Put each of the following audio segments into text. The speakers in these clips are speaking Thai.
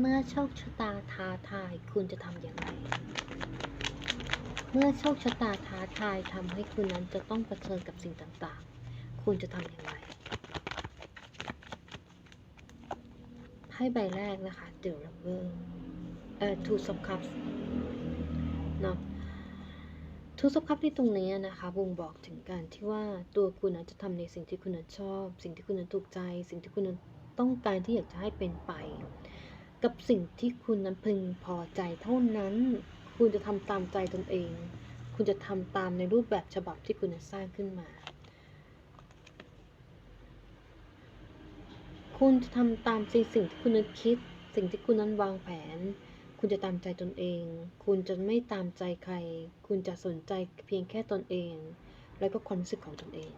เมื่อโชคชะตาท้าทายคุณจะทำอย่างไร เมื่อโชคชะตาท้าทายทำให้คุณนั้นจะต้องเผชิญกับสิ่งต่างๆ คุณจะทำอย่างไรไพ่ใบแรกนะคะ The Lover เอ่อ Two of Cups เนาะ Two of Cups ที่ตรงนี้นะคะบ่งบอกถึงการที่ว่าตัวคุณนั้นจะทำในสิ่งที่คุณนั้นชอบ สิ่งที่คุณนั้นถูกใจ สิ่งที่คุณนั้นต้องการที่อยากจะให้เป็นไป กับสิ่งที่คุณนั้นพึงพอใจเท่านั้น คุณจะทำตามใจตนเอง คุณจะทำตามในรูปแบบฉบับที่คุณนันสร้างขึ้นมา คุณจะทำตามสิ่งสิ่งที่คุณนั้นคิด สิ่งที่คุณนั้นวางแผน คุณจะตามใจตนเอง คุณจะไม่ตามใจใคร คุณจะสนใจเพียงแค่ตนเอง และก็ความรู้สึกของตนเอง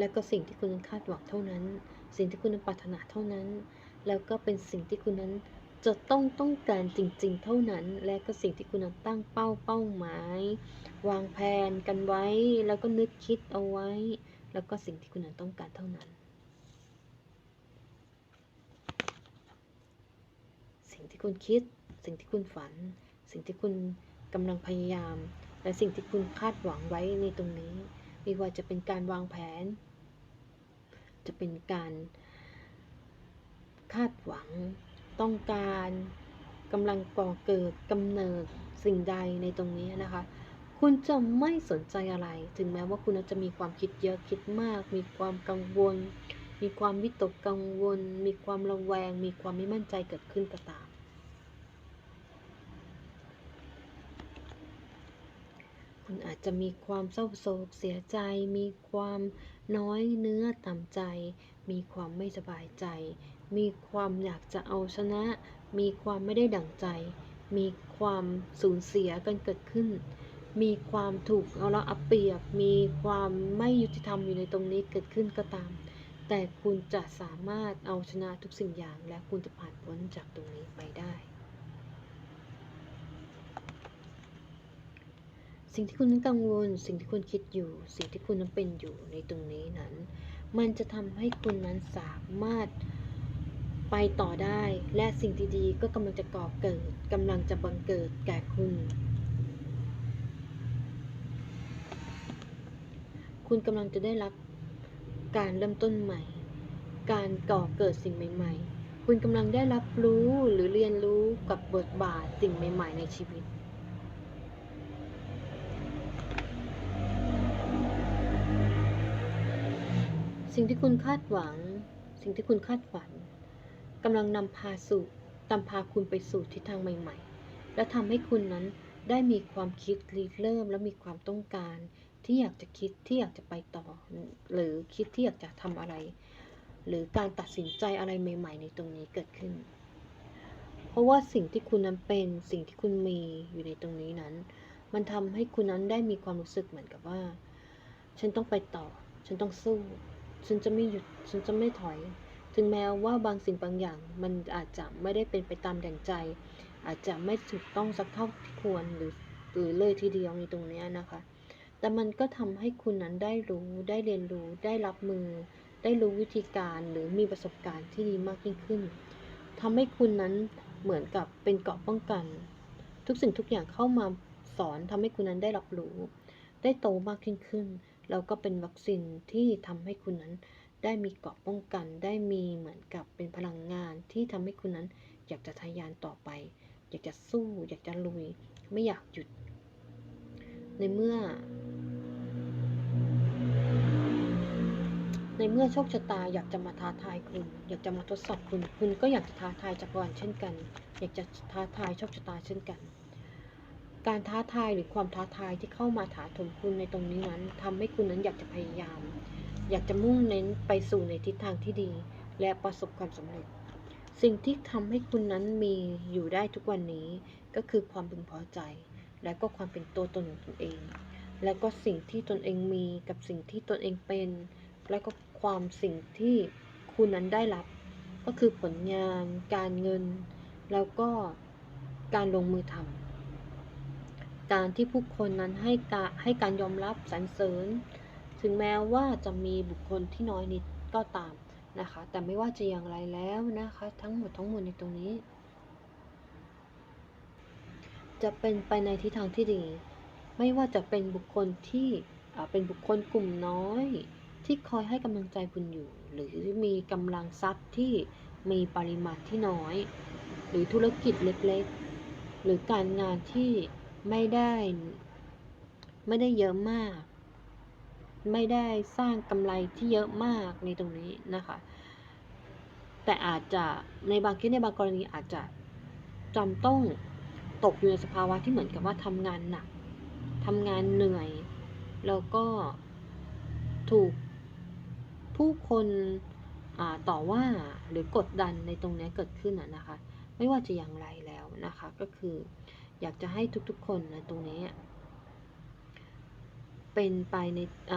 และก็สิ่งที่คุณนั้นคาดหวังเท่านั้น สิ่งที่คุณนั้นปรารถนาเท่านั้น แล้วก็เป็นสิ่งที่คุณนั้นจะต้องต้องการจริง ๆ เท่านั้น และก็สิ่งที่คุณนั้นตั้งเป้าเป้าหมาย วางแผนกันไว้ แล้วก็นึกคิดเอาไว้ แล้วก็สิ่งที่คุณนั้นต้องการเท่านั้น สิ่งที่คุณคิด สิ่งที่คุณฝัน สิ่งที่คุณกำลังพยายาม และสิ่งที่คุณคาดหวังไว้ในตรงนี้ ไม่ว่าจะเป็นการวางแผน จะเป็นการคาดหวัง ต้องการกำลังก่อเกิดกำเนิดสิ่งใดในตรงนี้นะคะ คุณจะไม่สนใจอะไร ถึงแม้ว่าคุณจะมีความคิดเยอะคิดมาก มีความกังวล มีความวิตกกังวล มีความระแวง มีความไม่มั่นใจเกิดขึ้นก็ตาม คุณอาจจะมีความเศร้าโศกเสียใจ มีความ น้อยเนื้อต่ำใจ มีความไม่สบายใจ มีความอยากจะเอาชนะ มีความไม่ได้ดั่งใจ มีความสูญเสียกันเกิดขึ้น มีความถูกเอาละเอาเปรียบ มีความไม่ยุติธรรมอยู่ในตรงนี้เกิดขึ้นก็ตาม แต่คุณจะสามารถเอาชนะทุกสิ่งอย่าง และคุณจะผ่านพ้นจากตรงนี้ไปได้ สิ่งที่คุณนั้นกังวล สิ่งที่คุณคิดอยู่ สิ่งที่คุณนั้นเป็นอยู่ในตรงนี้นั้น มันจะทำให้คุณนั้นสามารถไปต่อได้ และสิ่งดีๆก็กำลังจะก่อเกิดกำลังจะบังเกิดแก่คุณ คุณกำลังจะได้รับการเริ่มต้นใหม่ การก่อเกิดสิ่งใหม่ ๆ คุณกำลังได้รับรู้หรือเรียนรู้กับบทบาทสิ่งใหม่ ๆ ในชีวิต สิ่งที่คุณคาดหวัง สิ่งที่คุณคาดฝันกำลังนำพาสู่นำพาคุณไปสู่ทิศทางใหม่ ๆ และทำให้คุณนั้นได้มีความคิดริเริ่ม และมีความต้องการ ที่อยากจะคิดที่อยากจะไปต่อ หรือคิดที่อยากจะทำอะไร หรือการตัดสินใจอะไรใหม่ ๆ ในตรงนี้เกิดขึ้น เพราะว่าสิ่งที่คุณนั้นเป็นสิ่งที่คุณมีอยู่ในตรงนี้นั้น มันทำให้คุณนั้นได้มีความรู้สึกเหมือนกับว่า ฉันต้องไปต่อ ฉันต้องสู้ ฉันจะไม่หยุด ฉันจะไม่ถอย ถึงแม้ว่าบางสิ่งบางอย่าง มันอาจจะไม่ได้เป็นไปตามแดงใจ อาจจะไม่ถูกต้องสักเท่าที่ควรหรือหรือเลยทีเดียวในตรงนี้นะคะ แต่มันก็ทำให้คุณนั้นได้รู้ ได้เรียนรู้ ได้รับมือ ได้รู้วิธีการหรือมีประสบการณ์ที่ดีมากยิ่งขึ้นทำให้คุณนั้นเหมือนกับเป็นเกราะป้องกัน ทุกสิ่งทุกอย่างเข้ามาสอนทำให้คุณนั้นได้รับรู้ ได้โตมากยิ่งขึ้น แล้วก็เป็นวัคซีนที่ทำให้คุณนั้น ได้มีเกราะป้องกัน ได้มีเหมือนกับเป็นพลังงานที่ทำให้คุณนั้น อยากจะทะยานต่อไป อยากจะสู้ อยากจะลุย ไม่อยากหยุด ในเมื่อ ในเมื่อโชคชะตาอยากจะมาท้าทายคุณ อยากจะมาทดสอบคุณ คุณก็อยากจะท้าทายจักรวาลเช่นกัน อยากจะท้าทายโชคชะตาเช่นกัน การท้าทายหรือความท้าทายที่เข้ามาถาถมคุณในตรงนี้นั้นทำให้คุณนั้นอยากจะพยายาม อยากจะมุ่งเน้นไปสู่ในทิศทางที่ดี และประสบความสำเร็จ สิ่งที่ทำให้คุณนั้นมีอยู่ได้ทุกวันนี้ ก็คือความพึงพอใจ และก็ความเป็นตัวตนของตนเอง และก็สิ่งที่ตนเองมีกับสิ่งที่ตนเองเป็น และก็ความสิ่งที่คุณนั้นได้รับ ก็คือผลงาน การเงิน แล้วก็การลงมือทำ การที่ผู้คนนั้นให้การให้การยอมรับสรรเสริญ ถึงแม้ว่าจะมีบุคคลที่น้อยนิดก็ตามนะคะ แต่ไม่ว่าจะอย่างไรแล้วนะคะ ทั้งหมดทั้งมวลในตรงนี้ จะเป็นไปในทิศทางที่ดี ไม่ว่าจะเป็นบุคคลที่เป็นบุคคลกลุ่มน้อย ที่คอยให้กำลังใจคุณอยู่ หรือมีกำลังทรัพย์ที่มีปริมาณที่น้อย หรือธุรกิจเล็กๆ หรือการงานที่ ไม่ได้ ไม่ได้เยอะมาก ไม่ได้สร้างกำไรที่เยอะมากในตรงนี้นะคะ แต่อาจจะในบางเคสในบางกรณีอาจจะจำต้องตกอยู่ในสภาวะที่เหมือนกับว่าทำงานหนักทำงานเหนื่อย แล้วก็ถูกผู้คนอ่าต่อว่าหรือกดดันในตรงนี้เกิดขึ้นอะนะคะ ไม่ว่าจะอย่างไรแล้วนะคะก็คือ อยากจะให้ทุกๆคนนะตรงนี้เป็นไปในอ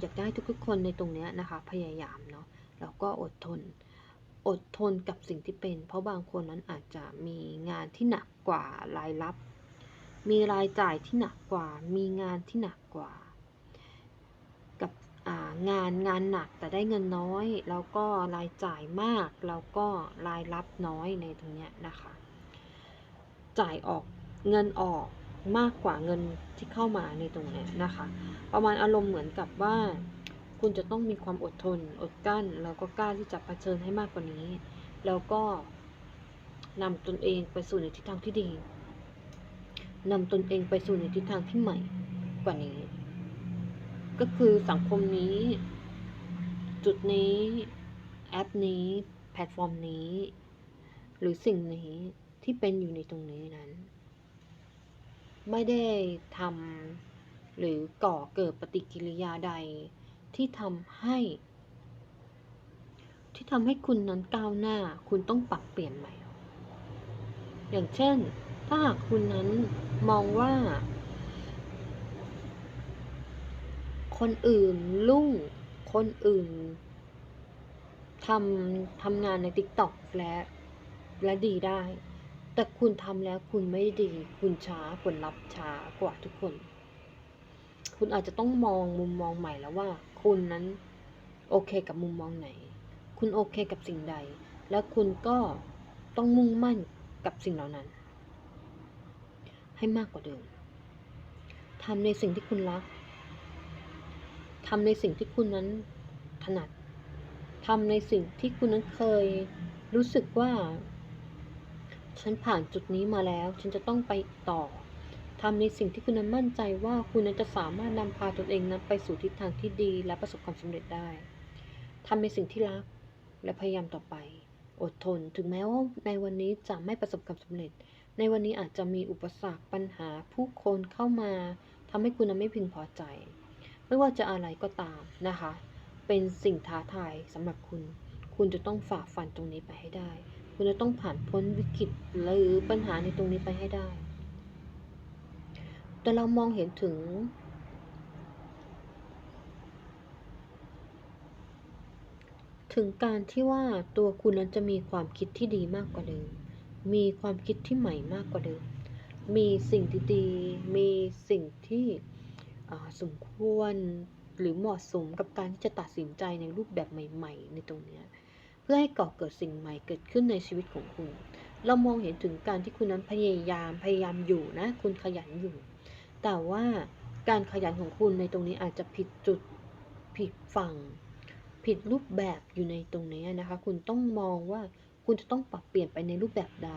อยากจะให้ทุกๆคนในตรงนี้นะคะ พยายามเนาะแล้วก็อดทน อดทนกับสิ่งที่เป็น เพราะบางคนนั้นอาจจะมีงานที่หนักกว่ารายรับ มีรายจ่ายที่หนักกว่า มีงานที่หนักกว่า กับงานงานหนักแต่ได้เงินน้อย แล้วก็รายจ่ายมาก แล้วก็รายรับน้อยในตรงเนี้ยนะคะ จ่ายออก เงินออกมากกว่าเงินที่เข้ามาในตรงนี้นะคะ ประมาณอารมณ์เหมือนกับว่า คุณจะต้องมีความอดทน อดกลั้น แล้วก็กล้าที่จะเผชิญให้มากกว่านี้ แล้วก็นำตนเองไปสู่ในทิศทางที่ดีนำตนเองไปสู่ในทิศทางที่ใหม่กว่านี้ ก็คือสังคมนี้ จุดนี้ แอปนี้ แพลตฟอร์มนี้ หรือสิ่งนี้ที่เป็นอยู่ในตรงนี้นั้น ไม่ได้ทำหรือก่อเกิดปฏิกิริยาใด ที่ทำให้ ที่ทำให้คุณนั้นก้าวหน้า คุณต้องปรับเปลี่ยนใหม่ อย่างเช่น ถ้าหากคุณนั้นมองว่า คนอื่นลุ่ง คนอื่นทำทำงานใน TikTok และและดีได้ แต่คุณทำแล้วคุณไม่ดี คุณช้าผลลัพธ์ช้ากว่าทุกคน คุณอาจจะต้องมองมุมมองใหม่แล้วว่า คุณนั้นโอเคกับมุมมองไหน คุณโอเคกับสิ่งใด แล้วคุณก็ต้องมุ่งมั่นกับสิ่งเหล่านั้น ให้มากกว่าเดิมทำในสิ่งที่คุณรักทำในสิ่งที่คุณนั้นถนัดทำในสิ่งที่คุณนั้นเคยรู้สึกว่า ฉันผ่านจุดนี้มาแล้ว ฉันจะต้องไปต่อทำในสิ่งที่คุณนั้นมั่นใจว่าคุณนั้นจะสามารถนำพาตนเองนั้นไปสู่ทิศทางที่ดีและประสบความสำเร็จได้ทำในสิ่งที่รักและพยายามต่อไป อดทน ถึงแม้ว่าในวันนี้จะไม่ประสบความสำเร็จ ในวันนี้อาจจะมีอุปสรรคปัญหาผู้คนเข้ามาทำให้คุณนั้นไม่พึงพอใจ ไม่ว่าจะอะไรก็ตามนะคะ เป็นสิ่งท้าทายสำหรับคุณ คุณจะต้องฝ่าฟันตรงนี้ไปให้ได้ คุณจะต้องผ่านพ้นวิกฤตหรือปัญหาในตรงนี้ไปให้ได้ แต่เรามองเห็นถึง ถึงการที่ว่าตัวคุณนั้นจะมีความคิดที่ดีมากกว่าเดิม มีความคิดที่ใหม่มากกว่าเดิม มีสิ่งที่ดีมีสิ่งที่สมควรหรือเหมาะสมกับการที่จะตัดสินใจในรูปแบบใหม่ ๆ ในตรงนี้ พื่อให้ก่อเกิดสิ่งใหม่เกิดขึ้นในชีวิตของคุณ เรามองเห็นถึงการที่คุณนั้นพยายามพยายามอยู่นะ คุณขยันอยู่ แต่ว่าการขยันของคุณในตรงนี้อาจจะผิดจุดผิดฝั่ง ผิดรูปแบบอยู่ในตรงนี้นะคะ คุณต้องมองว่าคุณจะต้องปรับเปลี่ยนไปในรูปแบบใด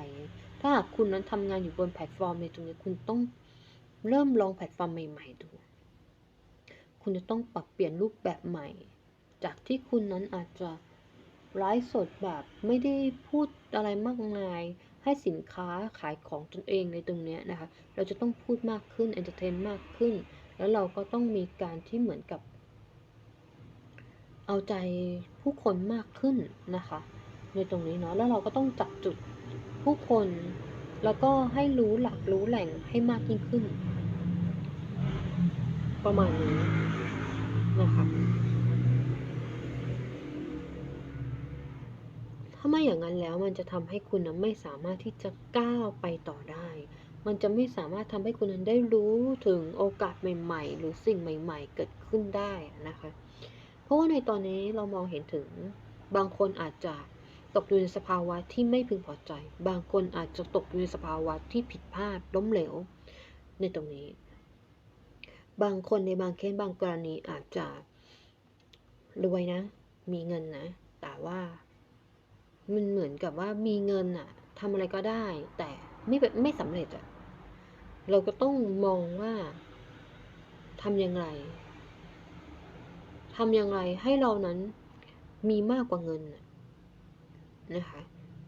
ถ้าหากคุณนั้นทำงานอยู่บนแพลตฟอร์มในตรงนี้คุณต้องเริ่มลองแพลตฟอร์มใหม่ ๆ ดู คุณจะต้องปรับเปลี่ยนรูปแบบใหม่ จากที่คุณนั้นอาจจะ ไลฟ์สดแบบไม่ได้พูดอะไรมากมาย ให้สินค้าขายของตนเองในตรงนี้นะคะ เราจะต้องพูดมากขึ้นเอนเตอร์เทนมากขึ้น แล้วเราก็ต้องมีการที่เหมือนกับ เอาใจผู้คนมากขึ้นนะคะ ในตรงนี้เนาะแล้วเราก็ต้องจับจุดผู้คน แล้วก็ให้รู้หลักรู้แหล่งให้มากยิ่งขึ้น ประมาณนี้นะคะ ถ้าไม่อย่างนั้นแล้วมันจะทำให้คุณนะไม่สามารถที่จะก้าวไปต่อได้ มันจะไม่สามารถทำให้คุณนั้นได้รู้ถึงโอกาสใหม่ ๆ หรือสิ่งใหม่ ๆ เกิดขึ้นได้นะคะ เพราะว่าในตอนนี้เรามองเห็นถึงบางคนอาจจะตกอยู่ในสภาวะที่ไม่พึงพอใจ บางคนอาจจะตกอยู่ในสภาวะที่ผิดพลาดล้มเหลว ในตรงนี้ บางคนในบางเคสบางกรณีอาจจะรวยนะ มีเงินนะ แต่ว่า มันเหมือนกับว่ามีเงินอะทำอะไรก็ได้ แต่ไม่ไม่สำเร็จอะเราก็ต้องมองว่าทำอย่างไรทำอย่างไรให้เรานั้นมีมากกว่าเงินนะคะ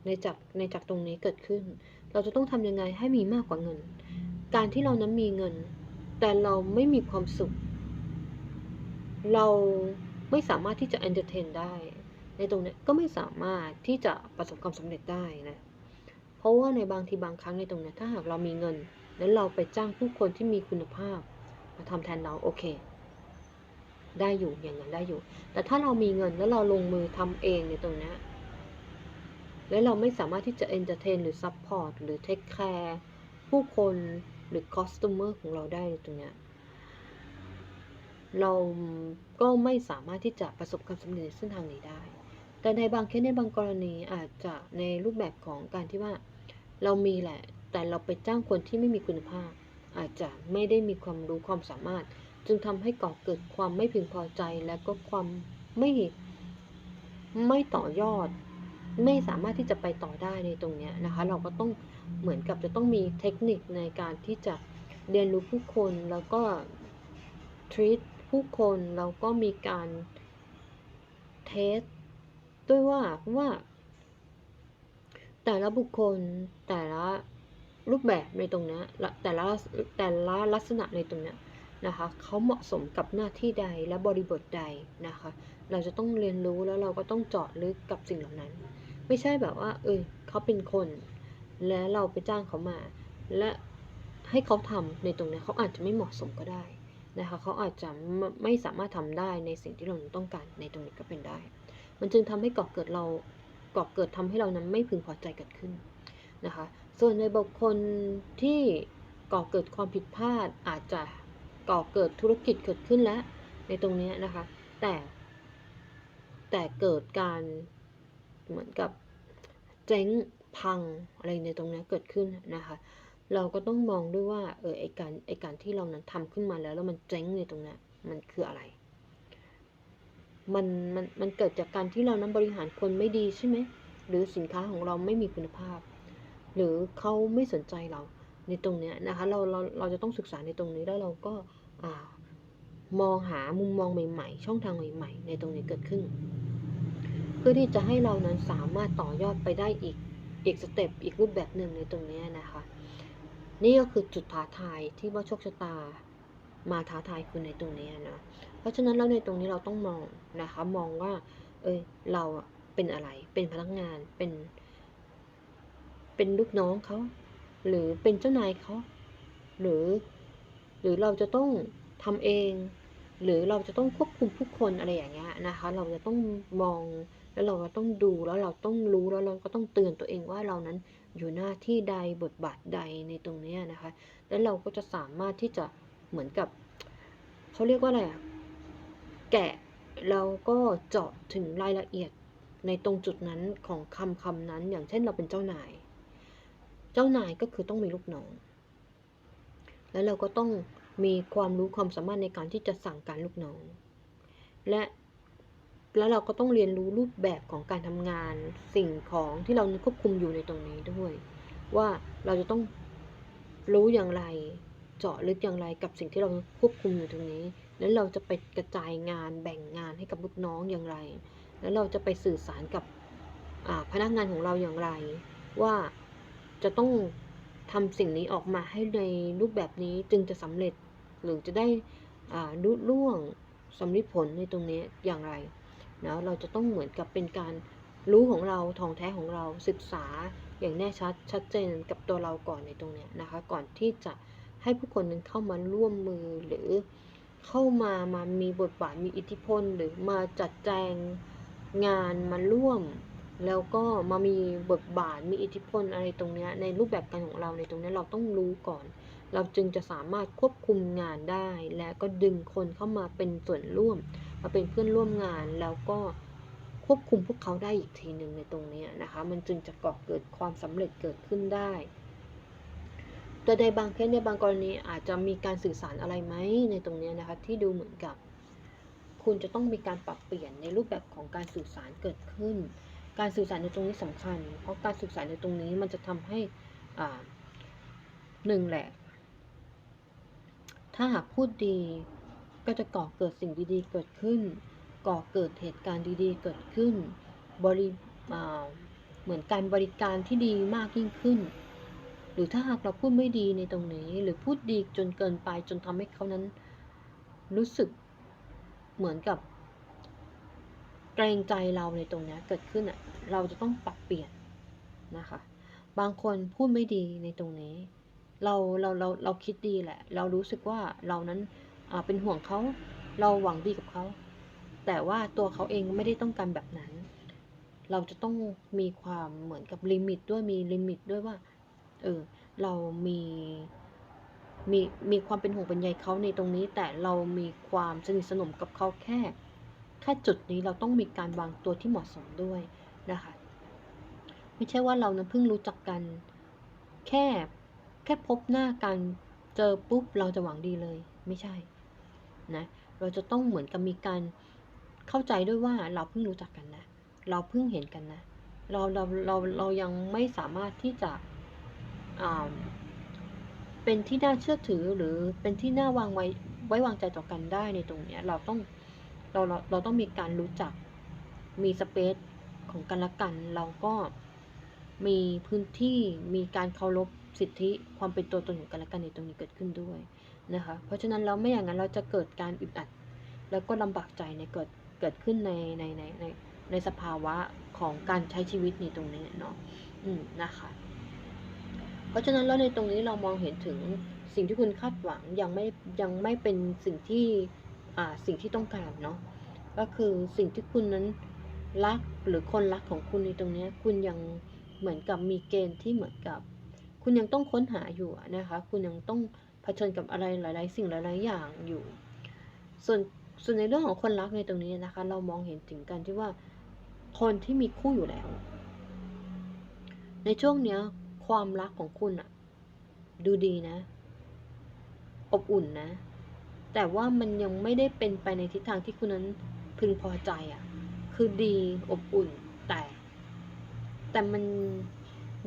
ในจากในจากตรงนี้เกิดขึ้น เราจะต้องทำยังไงให้มีมากกว่าเงิน การที่เรานั้นมีเงิน แต่เราไม่มีความสุข เราไม่สามารถที่จะ entertain ได้ ในตรงนี้ก็ไม่สามารถที่จะประสบความสำเร็จได้นะ เพราะว่าในบางทีบางครั้งในตรงนี้ถ้าหากเรามีเงิน แล้วเราไปจ้างผู้คนที่มีคุณภาพ มาทำแทนเราโอเค ได้อยู่อย่างนั้นได้อยู่ แต่ถ้าเรามีเงินแล้วเราลงมือทำเองในตรงนี้แล้วเราไม่สามารถที่จะ entertain หรือ support หรือ take care ผู้คนหรือ customer ของเราได้ในตรงนี้เราก็ไม่สามารถที่จะประสบความสำเร็จในเส้นทางนี้ได้ แต่ในบางเคสในบางกรณีอาจจะในรูปแบบของการที่ว่าเรามีแหละ แต่เราไปจ้างคนที่ไม่มีคุณภาพ อาจจะไม่ได้มีความรู้ความสามารถ จึงทำให้ก่อเกิดความไม่พึงพอใจ และก็ความไม่ไม่ต่อยอด ไม่สามารถที่จะไปต่อได้ในตรงเนี้ยนะคะ เราก็ต้องเหมือนกับจะต้องมีเทคนิคในการที่จะเรียนรู้ผู้คนแล้วก็ treat ผู้คนแล้วก็มีการเทส ด้วยว่าว่า แต่ละบุคคลแต่ละรูปแบบในตรงนี้แต่ละแต่ละลักษณะในตรงนี้นะคะเขาเหมาะสมกับหน้าที่ใดและบริบทใดนะคะ เราจะต้องเรียนรู้แล้วเราก็ต้องเจาะลึกกับสิ่งเหล่านั้น ไม่ใช่แบบว่า เออเขาเป็นคน และเราไปจ้างเขามา และให้เขาทำในตรงนี้เขาอาจจะไม่เหมาะสมก็ได้นะคะเขาอาจจะไม่ไม่สามารถทำได้ในสิ่งที่เราต้องการในตรงนี้ก็เป็นได้ มันจึงทำให้ก่อเกิดเราก่อเกิดทำให้เรานั้นไม่พึงพอใจเกิดขึ้นนะคะ ส่วนในบุคคลที่ก่อเกิดความผิดพลาดอาจจะก่อเกิดธุรกิจเกิดขึ้นแล้วในตรงนี้นะคะ แต่แต่เกิดการเหมือนกับเจ๊งพังอะไรในตรงนี้เกิดขึ้นนะคะ เราก็ต้องมองด้วยว่าเออไอการไอการที่เรานั้นทำขึ้นมาแล้วแล้วมันเจ๊งในตรงนี้มันคืออะไร มันมันมันเกิดจากการที่เรานั้นบริหารคนไม่ดีใช่ไหมหรือสินค้าของเราไม่มีคุณภาพ หรือเขาไม่สนใจเราในตรงเนี้ยนะคะเราเราเราจะต้องศึกษาในตรงนี้แล้วเราก็อ่ามองหามุมมองใหม่ ๆ ช่องทางใหม่ ๆ ในตรงนี้เกิดขึ้น เพื่อที่จะให้เรานั้นสามารถต่อยอดไปได้อีกอีกสเต็ปอีกรูปแบบหนึ่งในตรงนี้นะคะ นี่ก็คือจุดท้าทายที่ว่าโชคชะตา มาท้าทายคุณในตรงนี้นะ เพราะฉะนั้นแล้วในตรงนี้เราต้องมองนะคะ มองว่า เอยเราเป็นอะไร เป็นพนักงาน เป็น เป็นลูกน้องเขา หรือเป็นเจ้านายเขา หรือ หรือเราจะต้องทำเอง หรือเราจะต้องควบคุมผู้คนอะไรอย่างเงี้ยนะคะ เราจะต้องมอง แล้วเราก็ต้องดู แล้วเราต้องรู้ แล้วเราก็ต้องเตือนตัวเองว่าเรานั้นอยู่หน้าที่ใดบทบาทใดในตรงนี้นะคะ แล้วเราก็จะสามารถที่จะ เหมือนกับเขาเรียกว่าอะไรอะแกะเราก็เจาะถึงรายละเอียดในตรงจุดนั้นของคำคำนั้น อย่างเช่นเราเป็นเจ้านาย เจ้านายก็คือต้องมีลูกน้อง แล้วเราก็ต้องมีความรู้ความสามารถในการที่จะสั่งการลูกน้อง และแล้วเราก็ต้องเรียนรู้รูปแบบของการทำงานสิ่งของที่เราควบคุมอยู่ในตรงนี้ด้วย ว่าเราจะต้องรู้อย่างไร เจาะลึกอย่างไรกับสิ่งที่เราควบคุมอยู่ตรงนี้ แล้วเราจะไปกระจายงานแบ่งงานให้กับลูกน้องอย่างไร แล้วเราจะไปสื่อสารกับพนักงานของเราอย่างไร ว่าจะต้องทำสิ่งนี้ออกมาให้ในรูปแบบนี้จึงจะสำเร็จ หรือจะได้รุ่ล่วงสำลิผลในตรงนี้อย่างไรนะเราจะต้องเหมือนกับเป็นการรู้ของเราทองแท้ของเราศึกษาอย่างแน่ชัดชัดเจนกับตัวเราก่อนในตรงนี้นะคะ ก่อนที่จะ ให้ผู้คนนั้นเข้ามาร่วมมือหรือเข้ามามามีบทบาทมีอิทธิพล หรือมาจัดแจงงานมาร่วม แล้วก็มามีบทบาทมีอิทธิพลอะไรตรงนี้ในรูปแบบการของเราในตรงนี้เราต้องรู้ก่อน เราจึงจะสามารถควบคุมงานได้ และก็ดึงคนเข้ามาเป็นส่วนร่วม มาเป็นเพื่อนร่วมงานแล้วก็ควบควบคุมพวกเขาได้อีกทีหนึ่งในตรงเนี้ยนะคะ มันจึงจะก่อเกิดความสำเร็จเกิดขึ้นได้ แต่ในบางเคสในบางกรณีอาจจะมีการสื่อสารอะไรไหมในตรงนี้นะคะที่ดูเหมือนกับ คุณจะต้องมีการปรับเปลี่ยนในรูปแบบของการสื่อสารเกิดขึ้น การสื่อสารในตรงนี้สำคัญ เพราะการสื่อสารในตรงนี้มันจะทำให้อ่าหนึ่งแหละ ถ้าหากพูดดีก็จะก่อเกิดสิ่งดีๆ เกิดขึ้น ก่อเกิดเหตุการณ์ดีๆ เกิดขึ้น บริเหมือนการบริการที่ดีมากยิ่งขึ้น หรือถ้าหากเราพูดไม่ดีในตรงนี้ หรือพูดดีจนเกินไปจนทำให้เขานั้น รู้สึกเหมือนกับ เกรงใจเราในตรงนี้เกิดขึ้นอะเราจะต้องปรับเปลี่ยนนะคะ บางคนพูดไม่ดีในตรงนี้ เราเราเราเราคิดดีแหละ เรารู้สึกว่าเรานั้นเป็นห่วงเขาเราหวังดีกับเขา แต่ว่าตัวเขาเองไม่ได้ต้องการแบบนั้น เราจะต้องมีความเหมือนกับลิมิตด้วยมีลิมิตด้วยว่า เออเรามีมีมีความเป็นห่วงเป็นใยเขาในตรงนี้ แต่เรามีความสนิทสนมกับเขาแค่ แค่จุดนี้เราต้องมีการวางตัวที่เหมาะสมด้วยนะคะ ไม่ใช่ว่าเรานั้นเพิ่งรู้จักกัน แค่แค่พบหน้ากันเจอปุ๊บเราจะหวังดีเลย ไม่ใช่นะเราจะต้องเหมือนกับมีการเข้าใจด้วยว่าเราเพิ่งรู้จักกันนะ เราเพิ่งเห็นกันนะ เราเราเราเรายังไม่สามารถที่จะ เป็นที่น่าเชื่อถือหรือเป็นที่น่าวางไว้ไว้วางใจต่อกันได้ในตรงเนี้ยเราต้องเราเราเราต้องมีการรู้จักมีสเปซของกันและกัน เราก็มีพื้นที่มีการเคารพสิทธิความเป็นตัวตนของกันและกันในตรงนี้เกิดขึ้นด้วยนะคะเพราะฉะนั้นเราไม่อย่างนั้นเราจะเกิดการอึดอัด แล้วก็ลำบากใจในเกิดเกิดขึ้นในในในในในสภาวะของการใช้ชีวิตในตรงนี้เนาะอืมนะคะ เพราะฉะนั้นแล้วในตรงนี้เรามองเห็นถึงสิ่งที่คุณคาดหวังยังไม่ยังไม่เป็นสิ่งที่อ่าสิ่งที่ต้องการเนาะก็คือสิ่งที่คุณนั้นรักหรือคนรักของคุณในตรงนี้คุณยังเหมือนกับมีเกณฑ์ที่เหมือนกับ คุณยังต้องค้นหาอยู่นะคะ คุณยังต้องเผชิญกับอะไรหลาย ๆ สิ่งหลาย ๆ อย่างอยู่ ส่วนส่วนในเรื่องของคนรักในตรงนี้นะคะ เรามองเห็นถึงกันที่ว่าคนที่มีคู่อยู่แล้ว ในช่วงเนี้ย ความรักของคุณอะดูดีนะ อบอุ่นนะ แต่ว่ามันยังไม่ได้เป็นไปในทิศทางที่คุณนั้นพึงพอใจอะคือดีอบอุ่นแต่ แต่มัน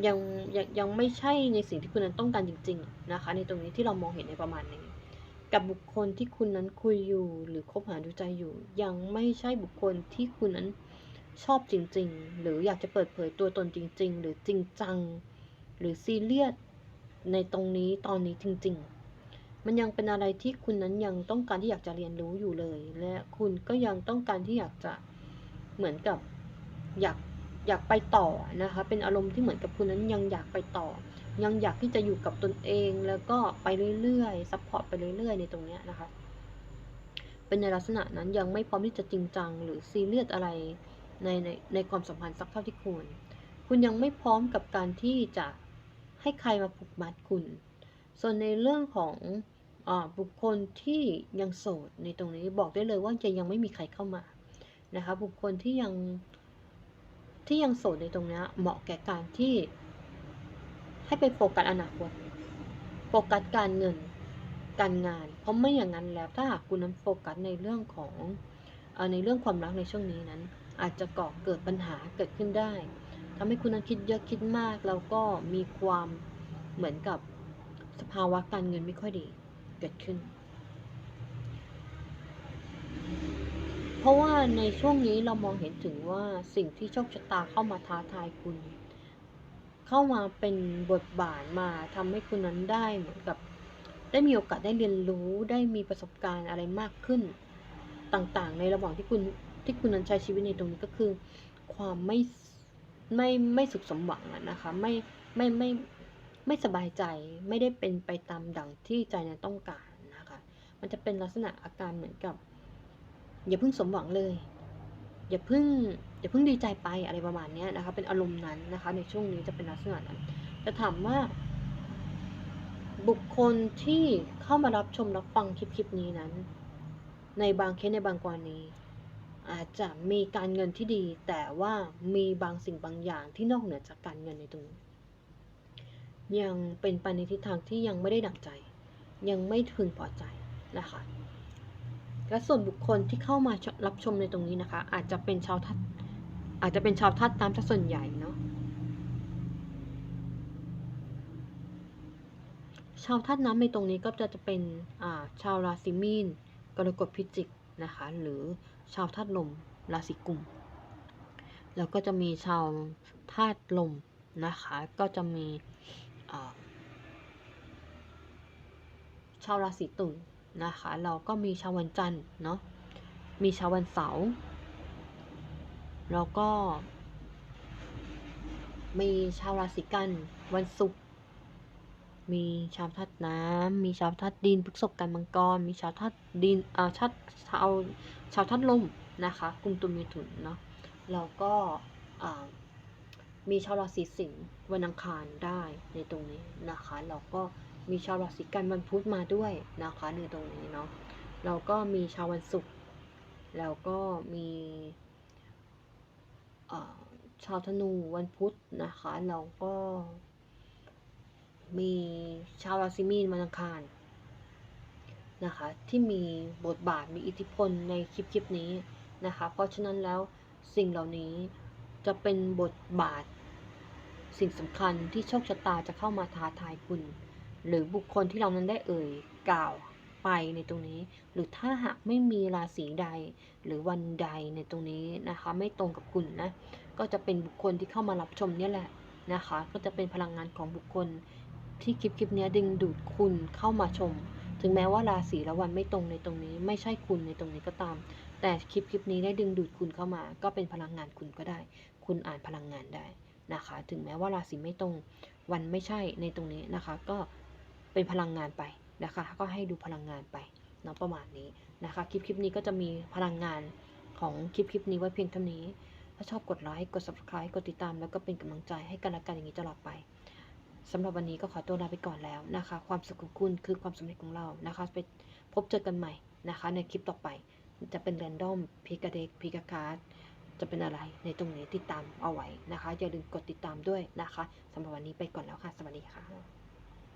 ยังยังยังไม่ใช่ในสิ่งที่คุณนั้นต้องการจริง ๆ นะคะ ในตรงนี้ที่เรามองเห็นในประมาณนี้ กับบุคคลที่คุณนั้นคุยอยู่หรือคบหาดูใจอยู่ ยังไม่ใช่บุคคลที่คุณนั้นชอบจริง ๆ หรืออยากจะเปิดเผยตัวตนจริง ๆ หรือจริงจัง รือซีเรียสในตรงนี้ตอนนี้จริง ๆ มันยังเป็นอะไรที่คุณนั้นยังต้องการที่อยากจะเรียนรู้อยู่เลย และคุณก็ยังต้องการที่อยากจะเหมือนกับอยากอยากไปต่อนะคะ เป็นอารมณ์ที่เหมือนกับคุณนั้นยังอยากไปต่อ ยังอยากที่จะอยู่กับตนเองแล้วก็ไปเรื่อยๆซัพพอร์ตไปเรื่อยๆ ในตรงเนี้ยนะคะ เป็นในลักษณะนั้นยังไม่พร้อมที่จะจริงจัง หรือซีเรียสอะไรในในในความสัมพันธ์สักเท่าที่ควร คุณยังไม่พร้อมกับการที่จะ ให้ใครมาผูกมัดคุณ ส่วนในเรื่องของอบุคคลที่ยังโสดในตรงนี้บอกได้เลยว่าจะยังไม่มีใครเข้ามานะคะบุคคลที่ยังที่ยังโสดในตรงนี้เหมาะแก่การที่ให้ไปโฟกัสอนาคตโฟกัสการเงินการงาน เพราะไม่อย่างนั้นแล้วถ้าหากคุณนั้นโฟกัสในเรื่องของอในเรื่องความรักในช่วงนี้นั้น อาจจะก่อเกิดปัญหาเกิดขึ้นได้ ทำให้คุณนั้นคิดเยอะคิดมากแล้วก็มีความเหมือนกับสภาวะการเงินไม่ค่อยดีเกิดขึ้น เพราะว่าในช่วงนี้เรามองเห็นถึงว่าสิ่งที่โชคชะตาเข้ามาท้าทายคุณ เข้ามาเป็นบทบาทมาทำให้คุณนั้นได้เหมือนกับ ได้มีโอกาสได้เรียนรู้ได้มีประสบการณ์อะไรมากขึ้น ต่างๆ ในระหว่างที่คุณที่คุณนั้นใช้ชีวิตในตรงนี้ก็คือ ความไม่ ไม่ไม่สุขสมหวังนะคะไม่ไม่ไม่ไม่สบายใจไม่ได้เป็นไปตามดังที่ใจนั้นต้องการนะคะ มันจะเป็นลักษณะอาการเหมือนกับ อย่าเพิ่งสมหวังเลย อย่าเพิ่งอย่าเพิ่งดีใจไปอะไรประมาณนี้นะคะ เป็นอารมณ์นั้นนะคะ ในช่วงนี้จะเป็นลักษณะนั้นจะถามว่า บุคคลที่เข้ามารับชมรับฟังคลิปคลิปนี้นั้น ในบางเคสในบางกรณี อาจจะมีการเงินที่ดี แต่ว่ามีบางสิ่งบางอย่างที่นอกเหนือจากการเงินในตรงนี้ยังเป็นไปในทิศทางที่ยังไม่ได้ดังใจ ยังไม่พึงพอใจนะคะและส่วนบุคคลที่เข้ามารับชมในตรงนี้นะคะ อาจจะเป็นชาวทัศน์อาจจะเป็นชาวทัศน์ตามซะส่วนใหญ่เนาะชาวธาตุน้ำในตรงนี้ก็จะจะเป็นชาวราศีมีนกรกฎพิจิกนะคะ หรือ ชาวธาตุลมราศีกุม แล้วก็จะมีชาวธาตุลมนะคะ ก็จะมีชาวราศีตุลนะคะ เราก็มีชาววันจันทร์เนาะ มีชาววันเสาร์ แล้วก็ มีชาวราศีกัน วันศุกร์ มีชาวธาตุ น้ำมีชาวธาตุดินพฤษกันมังกร มีชาวธาตุดินอ่าชาติชาวชาวธาตุลมนะคะกลุ่มตุลมีถุนเนาะแล้วก็อ่ามีชาวราศีสิงห์วันอังคารได้ในตรงนี้นะคะแล้วก็มีชาวราศีกันวันพุธมาด้วยนะคะในตรงนี้เนาะแล้วก็มีชาววันศุกร์แล้วก็มีชาวธนูวันพุธนะคะแล้วก็ มีชาวราศีมีนวันอังคารนะคะ ที่มีบทบาทมีอิทธิพลในคลิปคลิปนี้นะคะ เพราะฉะนั้นแล้วสิ่งเหล่านี้จะเป็นบทบาท สิ่งสำคัญที่โชคชะตาจะเข้ามาท้าทายคุณ หรือบุคคลที่เรานั้นได้เอ่ยกล่าวไปในตรงนี้ หรือถ้าหากไม่มีราศีใด หรือวันใดในตรงนี้นะคะ ไม่ตรงกับคุณนะ ก็จะเป็นบุคคลที่เข้ามารับชมเนี่ยแหละนะคะ ก็จะเป็นพลังงานของบุคคล ที่คลิปคลิปนี้ดึงดูดคุณเข้ามาชม ถึงแม้ว่าราศีและวันไม่ตรงในตรงนี้ ไม่ใช่คุณในตรงนี้ก็ตาม แต่คลิปคลิปนี้ได้ดึงดูดคุณเข้ามา ก็เป็นพลังงานคุณก็ได้ คุณอ่านพลังงานได้นะคะ ถึงแม้ว่าราศีไม่ตรง วันไม่ใช่ในตรงนี้นะคะ ก็เป็นพลังงานไปนะคะ ก็ให้ดูพลังงานไปเนาะประมาณนี้นะคะ คลิปคลิปนี้ก็จะมีพลังงานของคลิปคลิปนี้ไว้เพียงเท่านี้ ถ้าชอบกดไลค์ กด subscribe กดติดตาม แล้วก็เป็นกำลังใจให้กันและกันอย่างนี้ตลอดไป สำหรับวันนี้ก็ขอตัวลาไปก่อนแล้วนะคะ ความสุขของคุณคือความสำเร็จของเรานะคะ ไปพบเจอกันใหม่นะคะ ในคลิปต่อไป จะเป็นแรนดอมพิกาเด็กพิกาการ์ดจะเป็นอะไรในตรงนี้ติดตามเอาไว้นะคะ อย่าลืมกดติดตามด้วยนะคะสำหรับวันนี้ไปก่อนแล้วค่ะ สวัสดีค่ะ